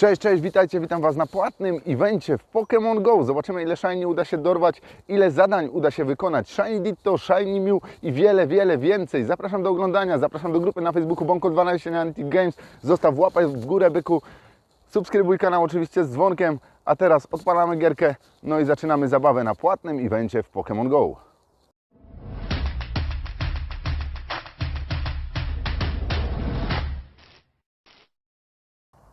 Cześć, cześć, witajcie, witam Was na płatnym evencie w Pokémon GO. Zobaczymy ile Shiny uda się dorwać, ile zadań uda się wykonać. Shiny Ditto, Shiny Mew i wiele, wiele więcej. Zapraszam do oglądania, zapraszam do grupy na Facebooku Bonko12 na Antic Games. Zostaw łapę w górę, byku. Subskrybuj kanał oczywiście z dzwonkiem. A teraz odpalamy gierkę, no i zaczynamy zabawę na płatnym evencie w Pokémon GO.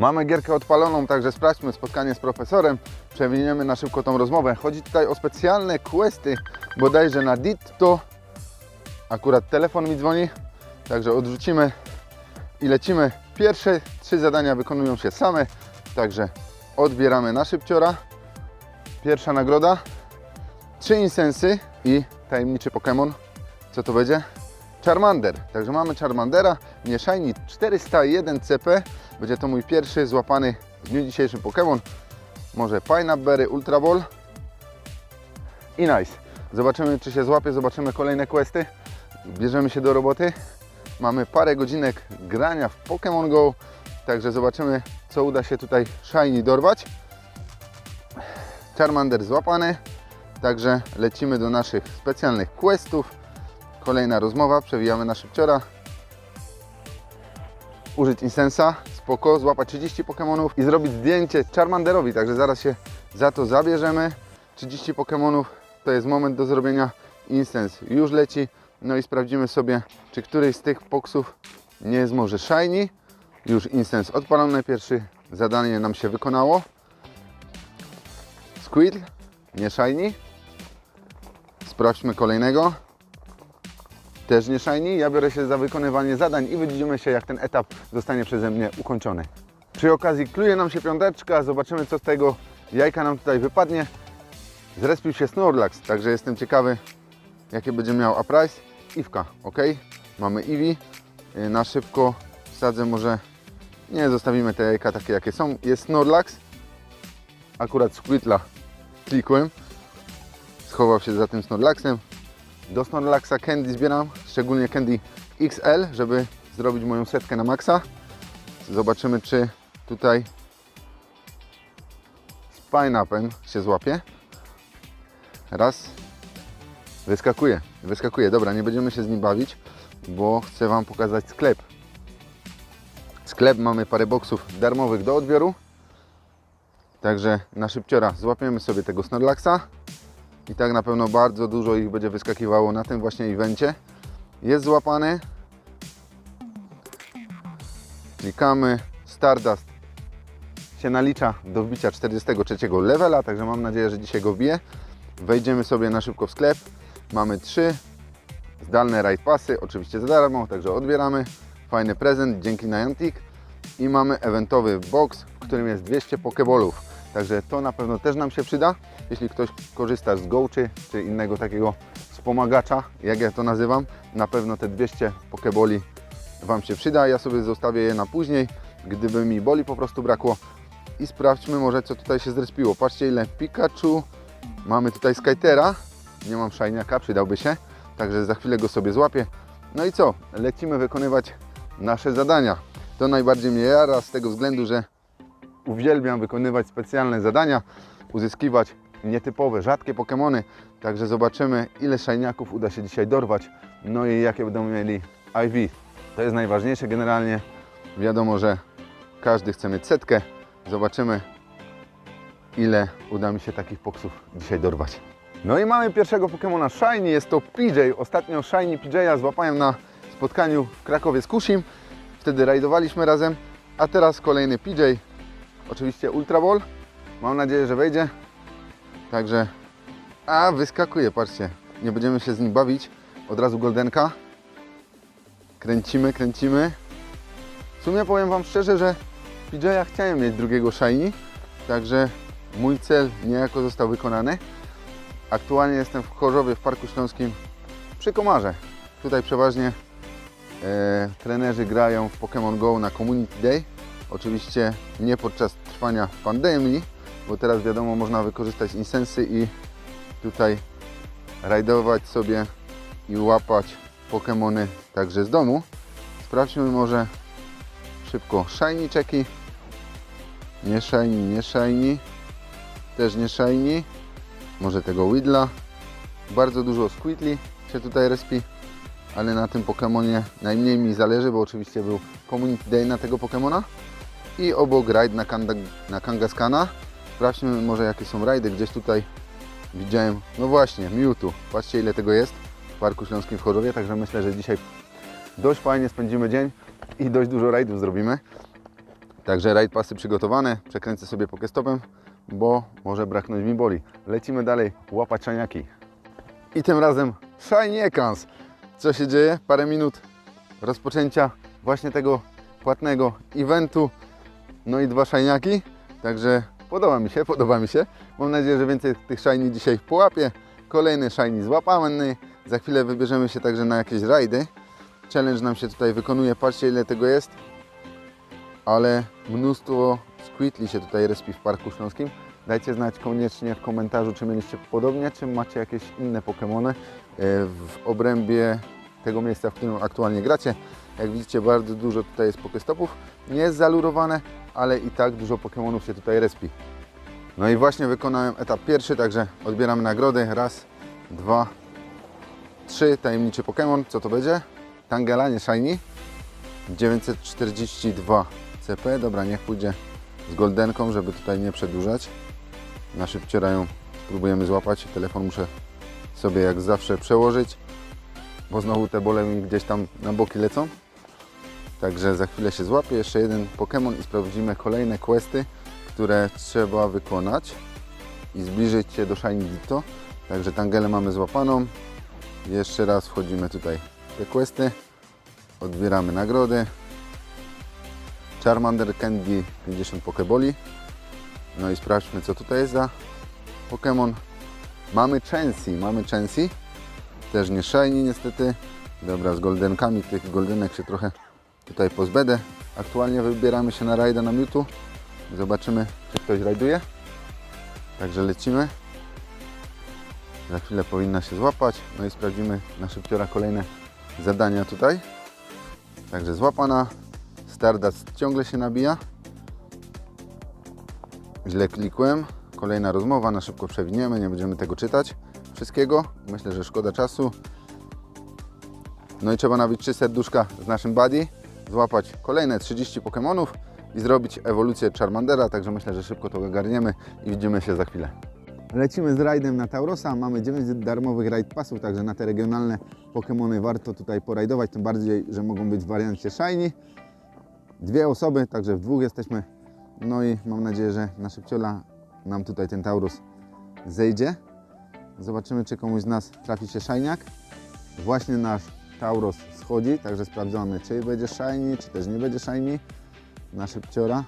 Mamy gierkę odpaloną, także sprawdźmy spotkanie z profesorem. Przewiniemy na szybko tą rozmowę. Chodzi tutaj o specjalne questy, bodajże na Ditto. Akurat telefon mi dzwoni, także odrzucimy i lecimy. Pierwsze trzy zadania wykonują się same, także odbieramy na szybciora. Pierwsza nagroda, trzy insensy i tajemniczy Pokémon. Co to będzie? Charmander. Także mamy Charmandera, Shiny 401 CP. Będzie to mój pierwszy złapany w dniu dzisiejszym Pokémon. Może Pineapple Ultra Ball i nice. Zobaczymy czy się złapie, zobaczymy kolejne questy. Bierzemy się do roboty. Mamy parę godzinek grania w Pokémon Go. Także zobaczymy co uda się tutaj Shiny dorwać. Charmander złapany. Także lecimy do naszych specjalnych questów. Kolejna rozmowa, przewijamy na szybciora. Użyć Insensa, spoko, złapać 30 Pokémonów i zrobić zdjęcie Charmanderowi, także zaraz się za to zabierzemy. 30 Pokémonów to jest moment do zrobienia. Insens już leci, no i sprawdzimy sobie, czy któryś z tych poksów nie jest może shiny. Już Insens odpalony, pierwszy zadanie nam się wykonało. Squirtle, nie shiny. Sprawdźmy kolejnego też nie shiny. Ja biorę się za wykonywanie zadań i widzimy się, jak ten etap zostanie przeze mnie ukończony. Przy okazji kluje nam się piąteczka, zobaczymy co z tego jajka nam tutaj wypadnie. Zrespił się Snorlax, także jestem ciekawy, jakie będzie miał Uprise. Iwka, ok. Mamy Eevee. Yy, Na szybko wsadzę może, nie zostawimy te jajka takie jakie są. Jest Snorlax. Akurat Squirtla klikłem. Schował się za tym Snorlaxem. Do Snorlaxa Candy zbieram, szczególnie Candy XL, żeby zrobić moją setkę na maksa. Zobaczymy, czy tutaj z Pineapple się złapie. Raz. Wyskakuje, wyskakuje. Dobra, nie będziemy się z nim bawić, bo chcę Wam pokazać sklep. Sklep mamy parę boksów darmowych do odbioru. Także na szybciora złapiemy sobie tego Snorlaxa. I tak na pewno bardzo dużo ich będzie wyskakiwało na tym właśnie evencie. Jest złapany. Klikamy. Stardust się nalicza do wbicia 43 levela, także mam nadzieję, że dzisiaj go wbiję. Wejdziemy sobie na szybko w sklep. Mamy trzy zdalne raid passy, oczywiście za darmo, także odbieramy. Fajny prezent dzięki Niantic. I mamy eventowy box, w którym jest 200 pokeballów. Także to na pewno też nam się przyda, jeśli ktoś korzysta z Gołczy czy innego takiego wspomagacza, jak ja to nazywam. Na pewno te 200 pokeboli Wam się przyda. Ja sobie zostawię je na później, gdyby mi boli po prostu brakło. I sprawdźmy może co tutaj się zrespiło. Patrzcie ile Pikachu. Mamy tutaj Skytera. Nie mam szajniaka, przydałby się. Także za chwilę go sobie złapię. No i co? Lecimy wykonywać nasze zadania. To najbardziej mnie jara z tego względu, że uwielbiam wykonywać specjalne zadania, uzyskiwać nietypowe, rzadkie Pokémony. Także zobaczymy, ile szajniaków uda się dzisiaj dorwać, no i jakie będą mieli IV. To jest najważniejsze generalnie. Wiadomo, że każdy chce mieć setkę. Zobaczymy, ile uda mi się takich poksów dzisiaj dorwać. No i mamy pierwszego Pokemona Shiny, jest to PJ. Ostatnio Shiny PJ'a złapałem na spotkaniu w Krakowie z Kushim. Wtedy rajdowaliśmy razem, a teraz kolejny PJ. Oczywiście Ultra Ball. Mam nadzieję, że wejdzie. Także, a wyskakuje, patrzcie. Nie będziemy się z nim bawić. Od razu Goldenka. Kręcimy, kręcimy. W sumie powiem Wam szczerze, że PJ'a chciałem mieć drugiego Shiny. Także mój cel niejako został wykonany. Aktualnie jestem w Chorzowie, w Parku Śląskim przy Komarze. Tutaj przeważnie e, trenerzy grają w Pokémon Go na Community Day. Oczywiście nie podczas trwania pandemii, bo teraz wiadomo można wykorzystać insensy i tutaj rajdować sobie i łapać Pokémony także z domu. Sprawdźmy może szybko shiny. Nie shiny, nie shiny. Też nie shiny. Może tego Widla. Bardzo dużo Squidly się tutaj respi. Ale na tym Pokemonie najmniej mi zależy, bo oczywiście był Community Day na tego Pokemona. I obok rajd na, Kanda, na Kangaskana. Sprawdźmy może jakie są rajdy. Gdzieś tutaj widziałem, no właśnie, Mewtwo. Patrzcie ile tego jest w Parku Śląskim w Chorzowie. Także myślę, że dzisiaj dość fajnie spędzimy dzień i dość dużo rajdów zrobimy. Także rajd pasy przygotowane. Przekręcę sobie pokestopem, bo może braknąć mi boli. Lecimy dalej łapać szaniaki. I tym razem Shiniekans. Co się dzieje? Parę minut rozpoczęcia właśnie tego płatnego eventu. No i dwa szajniaki. Także podoba mi się, podoba mi się. Mam nadzieję, że więcej tych shiny dzisiaj połapię. Kolejny shiny złapany. Za chwilę wybierzemy się także na jakieś rajdy. Challenge nam się tutaj wykonuje. Patrzcie ile tego jest. Ale mnóstwo Squidly się tutaj respi w Parku Śląskim. Dajcie znać koniecznie w komentarzu, czy mieliście podobnie, czy macie jakieś inne Pokémony e, w obrębie tego miejsca, w którym aktualnie gracie. Jak widzicie, bardzo dużo tutaj jest Pokestopów. Nie jest zalurowane, ale i tak dużo Pokémonów się tutaj respi. No i właśnie wykonałem etap pierwszy, także odbieramy nagrody. Raz, dwa, trzy. Tajemniczy Pokémon. Co to będzie? Tangela, nie Shiny. 942 CP. Dobra, niech pójdzie z goldenką, żeby tutaj nie przedłużać. Na szybciora spróbujemy złapać. Telefon muszę sobie jak zawsze przełożyć, bo znowu te bole mi gdzieś tam na boki lecą. Także za chwilę się złapię. Jeszcze jeden Pokémon i sprawdzimy kolejne questy, które trzeba wykonać i zbliżyć się do Shiny Ditto. Także Tangelę mamy złapaną. Jeszcze raz wchodzimy tutaj w te questy. Odbieramy nagrody. Charmander Candy 50 Pokeboli. No i sprawdźmy co tutaj jest za Pokémon. Mamy Chansey, mamy Chansey. Też nie shiny niestety. Dobra, z goldenkami, tych goldenek się trochę tutaj pozbędę. Aktualnie wybieramy się na rajda na Mewtwo. Zobaczymy czy ktoś rajduje. Także lecimy. Za chwilę powinna się złapać. No i sprawdzimy na szybciora kolejne zadania tutaj. Także złapana. Stardust ciągle się nabija. Źle klikłem. Kolejna rozmowa, na szybko przewiniemy, nie będziemy tego czytać wszystkiego. Myślę, że szkoda czasu. No i trzeba nabić trzy serduszka z naszym buddy, złapać kolejne 30 Pokémonów i zrobić ewolucję Charmandera, także myślę, że szybko to ogarniemy i widzimy się za chwilę. Lecimy z rajdem na Taurosa. Mamy 9 darmowych raid pasów, także na te regionalne Pokémony warto tutaj porajdować, tym bardziej, że mogą być w wariancie Shiny. Dwie osoby, także w dwóch jesteśmy. No i mam nadzieję, że na szybciola nam tutaj ten Taurus zejdzie. Zobaczymy, czy komuś z nas trafi się Shiniak. Właśnie nasz Tauros schodzi, także sprawdzamy, czy będzie Shiny, czy też nie będzie Shiny. Na szybciora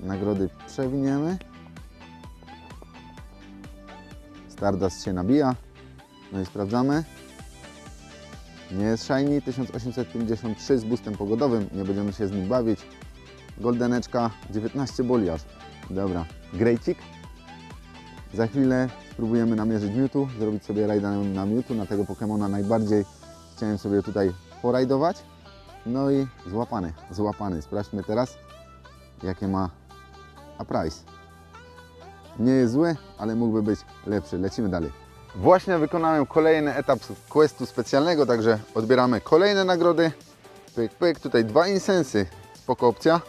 nagrody przewiniemy. Stardust się nabija. No i sprawdzamy. Nie jest Shiny, 1853 z boostem pogodowym, nie będziemy się z nim bawić. Goldeneczka, 19 boliaż. Dobra, grejcik. Za chwilę spróbujemy namierzyć Mewtwo, zrobić sobie rajda na Mewtwo, na tego Pokemona najbardziej chciałem sobie tutaj porajdować. No i złapany, złapany. Sprawdźmy teraz, jakie ma a price. Nie jest zły, ale mógłby być lepszy. Lecimy dalej. Właśnie wykonałem kolejny etap questu specjalnego, także odbieramy kolejne nagrody. Pyk, pyk. Tutaj dwa insensy. Spoko opcja.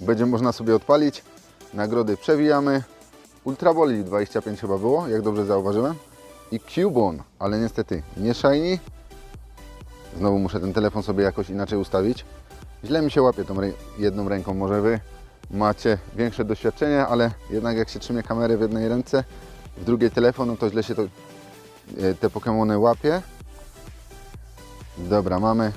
Będzie można sobie odpalić. Nagrody przewijamy. Ultra Boli 25 chyba było, jak dobrze zauważyłem. I Cubone, ale niestety nie shiny. Znowu muszę ten telefon sobie jakoś inaczej ustawić. Źle mi się łapie tą jedną ręką. Może Wy macie większe doświadczenie, ale jednak jak się trzymie kamerę w jednej ręce, w drugiej telefon, no to źle się to, e, te Pokémony łapie. Dobra, mamy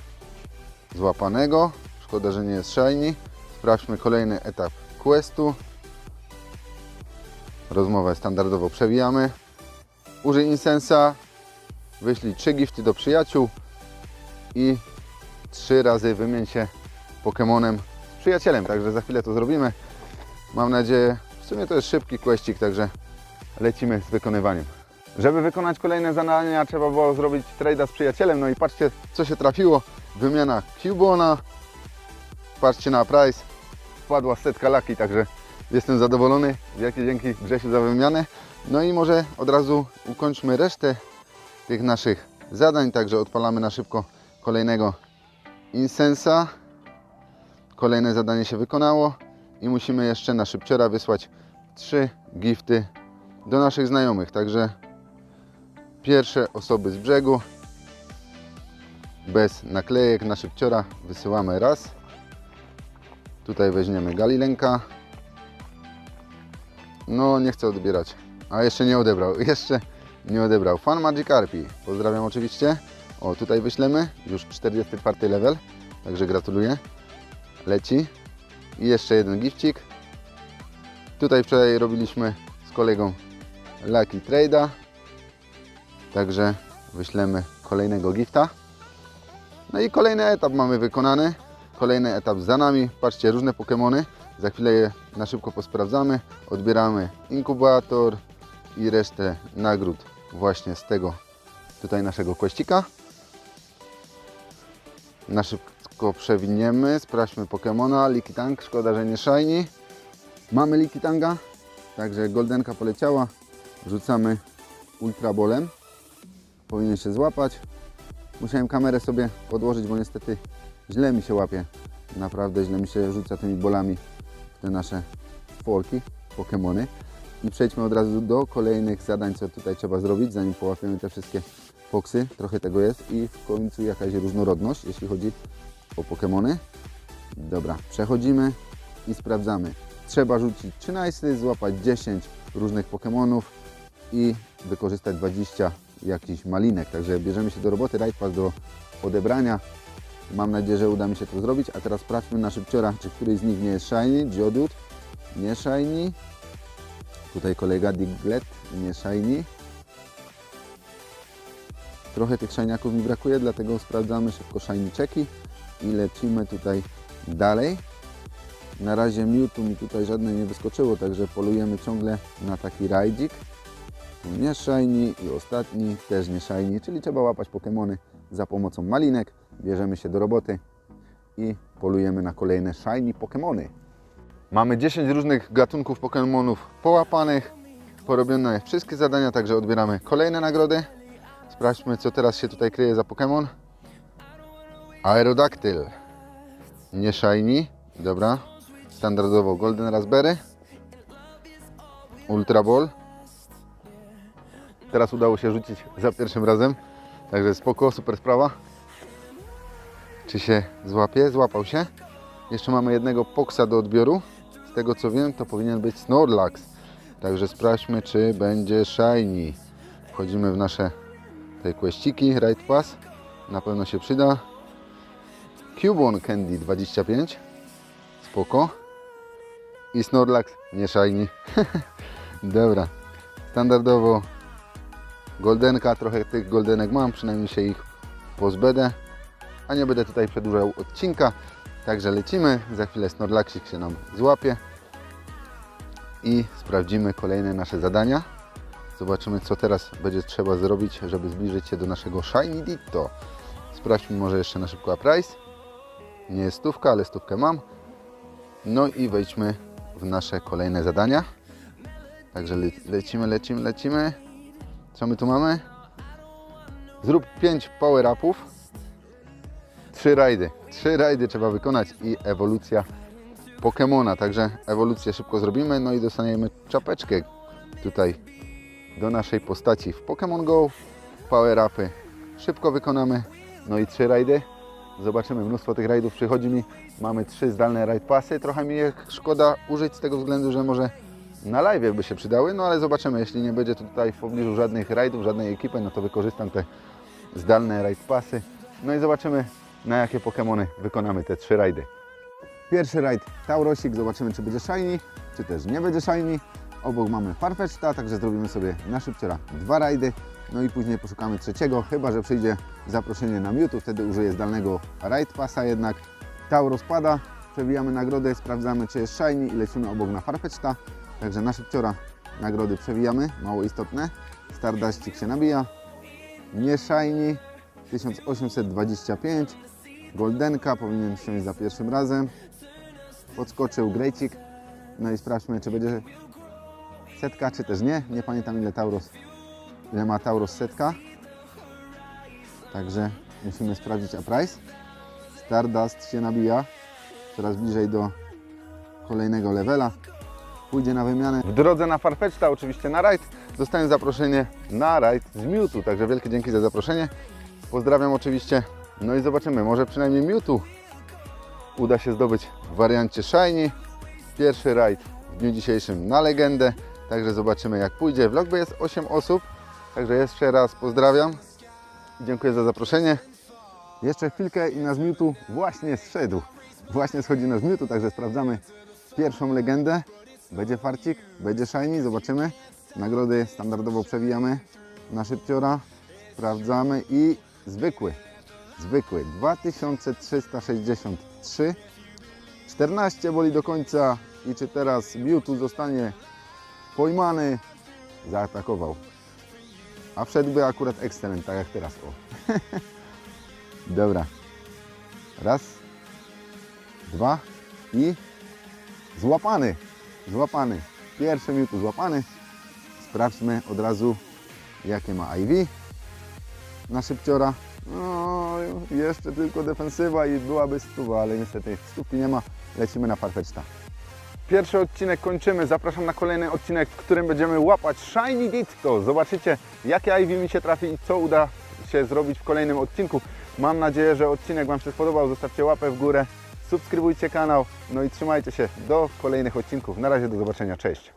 złapanego. Szkoda, że nie jest shiny. Sprawdźmy kolejny etap questu. Rozmowę standardowo przewijamy. Użyj Insensa, wyślij 3 gifty do przyjaciół i 3 razy wymień się Pokemonem z przyjacielem. Także za chwilę to zrobimy. Mam nadzieję, w sumie to jest szybki questik, także lecimy z wykonywaniem. Żeby wykonać kolejne zadania trzeba było zrobić trade'a z przyjacielem. No i patrzcie co się trafiło. Wymiana Cubona. Patrzcie na price. Wpadła setka laki, także Jestem zadowolony. Wielkie dzięki Grzesiu za wymianę. No i może od razu ukończmy resztę tych naszych zadań. Także odpalamy na szybko kolejnego Insensa. Kolejne zadanie się wykonało i musimy jeszcze na szybciora wysłać trzy gifty do naszych znajomych. Także pierwsze osoby z brzegu bez naklejek na szybciora wysyłamy raz. Tutaj weźmiemy Galilenka. No, nie chcę odbierać. A jeszcze nie odebrał. Jeszcze nie odebrał. Fan Magic Arpi. Pozdrawiam oczywiście. O, tutaj wyślemy. Już 44 level. Także gratuluję. Leci. I jeszcze jeden gifcik. Tutaj wczoraj robiliśmy z kolegą Lucky Trade'a. Także wyślemy kolejnego gifta. No i kolejny etap mamy wykonany. Kolejny etap za nami. Patrzcie, różne Pokémony. Za chwilę je na szybko posprawdzamy. Odbieramy inkubator i resztę nagród właśnie z tego tutaj naszego kościka. Na szybko przewiniemy. Sprawdźmy Pokémona. Likitang. Szkoda, że nie shiny. Mamy Likitanga. Także goldenka poleciała. Rzucamy ultrabolem. Powinien się złapać. Musiałem kamerę sobie podłożyć, bo niestety źle mi się łapie. Naprawdę źle mi się rzuca tymi bolami te nasze forki, Pokémony. I przejdźmy od razu do kolejnych zadań, co tutaj trzeba zrobić, zanim połapiemy te wszystkie foksy. Trochę tego jest i w końcu jakaś różnorodność, jeśli chodzi o Pokémony. Dobra, przechodzimy i sprawdzamy. Trzeba rzucić 13, złapać 10 różnych Pokémonów i wykorzystać 20 jakichś malinek. Także bierzemy się do roboty, Raid Pass do odebrania. Mam nadzieję, że uda mi się to zrobić. A teraz sprawdźmy na szybciora, czy któryś z nich nie jest shiny. Geodude, nie shiny. Tutaj kolega Diglett, nie shiny. Trochę tych shiniaków mi brakuje, dlatego sprawdzamy szybko checki i lecimy tutaj dalej. Na razie Mewtwo mi tutaj żadne nie wyskoczyło, także polujemy ciągle na taki rajdzik. Nie shiny i ostatni też nie shiny, czyli trzeba łapać Pokémony za pomocą malinek. Bierzemy się do roboty i polujemy na kolejne shiny Pokémony. Mamy 10 różnych gatunków Pokémonów połapanych, porobione wszystkie zadania, także odbieramy kolejne nagrody. Sprawdźmy co teraz się tutaj kryje za Pokémon. Aerodactyl. Nie shiny, dobra. Standardowo Golden Raspberry. Ultra Ball. Teraz udało się rzucić za pierwszym razem. Także spoko, super sprawa. Czy się złapie? Złapał się. Jeszcze mamy jednego poksa do odbioru. Z tego co wiem, to powinien być Snorlax. Także sprawdźmy, czy będzie shiny. Wchodzimy w nasze te questyki, Raid Pass. Na pewno się przyda. Cubone Candy 25. Spoko. I Snorlax nie shiny. Dobra. Standardowo goldenka, trochę tych goldenek mam, przynajmniej się ich pozbędę. A nie będę tutaj przedłużał odcinka, także lecimy. Za chwilę Snorlaxik się nam złapie i sprawdzimy kolejne nasze zadania. Zobaczymy, co teraz będzie trzeba zrobić, żeby zbliżyć się do naszego Shiny Ditto. Sprawdźmy może jeszcze na szybko Price. Nie jest stówka, ale stówkę mam. No i wejdźmy w nasze kolejne zadania. Także le lecimy, lecimy, lecimy. Co my tu mamy? Zrób 5 power-upów. 3 rajdy. 3 rajdy trzeba wykonać i ewolucja Pokemona. Także ewolucję szybko zrobimy. No i dostaniemy czapeczkę tutaj do naszej postaci w Pokémon Go. Power-upy szybko wykonamy. No i 3 rajdy. Zobaczymy, mnóstwo tych rajdów przychodzi mi. Mamy 3 zdalne raid pasy. Trochę mi je szkoda użyć z tego względu, że może na live by się przydały, no ale zobaczymy, jeśli nie będzie tutaj w pobliżu żadnych rajdów, żadnej ekipy, no to wykorzystam te zdalne raid pasy. No i zobaczymy, na jakie Pokémony wykonamy te trzy rajdy. Pierwszy rajd Taurosik, zobaczymy czy będzie shiny, czy też nie będzie shiny. Obok mamy Farfetch'ta, także zrobimy sobie na szybciora dwa rajdy. No i później poszukamy trzeciego, chyba że przyjdzie zaproszenie na Mewtwo, wtedy użyję zdalnego raid passa jednak. Tauros pada, przewijamy nagrodę, sprawdzamy czy jest shiny i lecimy obok na Farfetch'ta. Także na szybciora nagrody przewijamy, mało istotne. Stardustik się nabija. Nie shiny, 1825. Goldenka powinien wsiąść za pierwszym razem. Podskoczył Grejcik No i sprawdźmy, czy będzie setka, czy też nie. Nie pamiętam ile Tauros, ile ma Tauros setka. Także musimy sprawdzić a price. Stardust się nabija coraz bliżej do kolejnego levela. Pójdzie na wymianę. W drodze na Farfetchta, oczywiście na rajd, dostałem zaproszenie na rajd z Mewtwo. Także wielkie dzięki za zaproszenie. Pozdrawiam oczywiście. No i zobaczymy, może przynajmniej Mewtwo uda się zdobyć w wariancie Shiny. Pierwszy rajd w dniu dzisiejszym na legendę. Także zobaczymy jak pójdzie. W logby jest 8 osób. Także jeszcze raz pozdrawiam. i Dziękuję za zaproszenie. Jeszcze chwilkę i nasz Mewtwo właśnie zszedł. Właśnie schodzi nasz Mewtwo, także sprawdzamy pierwszą legendę. Będzie farcik, będzie shiny, zobaczymy. Nagrody standardowo przewijamy na szybciora. Sprawdzamy i zwykły, zwykły 2363. 14 boli do końca i czy teraz Mewtwo zostanie pojmany, zaatakował. A wszedłby akurat excellent, tak jak teraz. O. Dobra. Raz, dwa i złapany. Złapany. Pierwszy Mewtwo złapany. Sprawdźmy od razu jakie ma IV na szybciora. No, jeszcze tylko defensywa i byłaby stuwa, ale niestety stówki nie ma. Lecimy na Farfetchta. Pierwszy odcinek kończymy. Zapraszam na kolejny odcinek, w którym będziemy łapać Shiny Ditto. Zobaczycie, jakie IV mi się trafi i co uda się zrobić w kolejnym odcinku. Mam nadzieję, że odcinek Wam się spodobał. Zostawcie łapę w górę, subskrybujcie kanał, no i trzymajcie się do kolejnych odcinków. Na razie, do zobaczenia. Cześć!